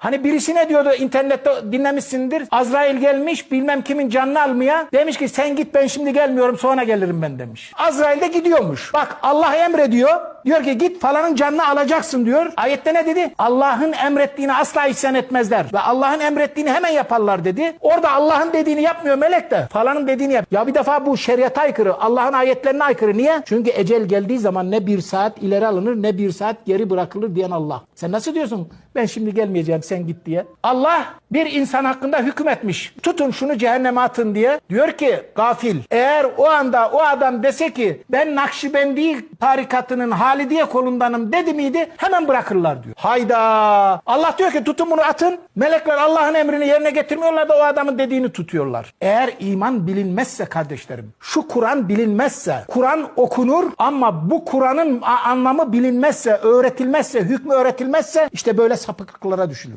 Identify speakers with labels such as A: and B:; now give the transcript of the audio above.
A: Hani birisi ne diyordu internette dinlemişsindir. Azrail gelmiş bilmem kimin canını almaya. Demiş ki sen git ben şimdi gelmiyorum sonra gelirim ben demiş. Azrail de gidiyormuş. Bak Allah emrediyor. Diyor ki git falanın canını alacaksın diyor. Ayette ne dedi? Allah'ın emrettiğini asla isyan etmezler. Ve Allah'ın emrettiğini hemen yaparlar dedi. Orada Allah'ın dediğini yapmıyor melek de. Falanın dediğini yap. Ya bir defa bu şeriata aykırı. Allah'ın ayetlerine aykırı. Niye? Çünkü ecel geldiği zaman ne bir saat ileri alınır ne bir saat geri bırakılır diyen Allah. Sen nasıl diyorsun? Ben şimdi gelmeyeceğim sen git diye. Allah bir insan hakkında hüküm etmiş. Tutun şunu cehenneme atın diye. Diyor ki gafil eğer o anda o adam dese ki ben Nakşibendi tarikatının Halidiye kolundanım dedi miydi hemen bırakırlar diyor. Hayda. Allah diyor ki tutun bunu atın. Melekler Allah'ın emrini yerine getirmiyorlar da o adamın dediğini tutuyorlar. Eğer iman bilinmezse kardeşlerim şu Kur'an bilinmezse Kur'an okunur ama bu Kur'an'ın anlamı bilinmezse öğretilmezse hükmü öğretilmezse işte böyle sapıklıklara düşülür.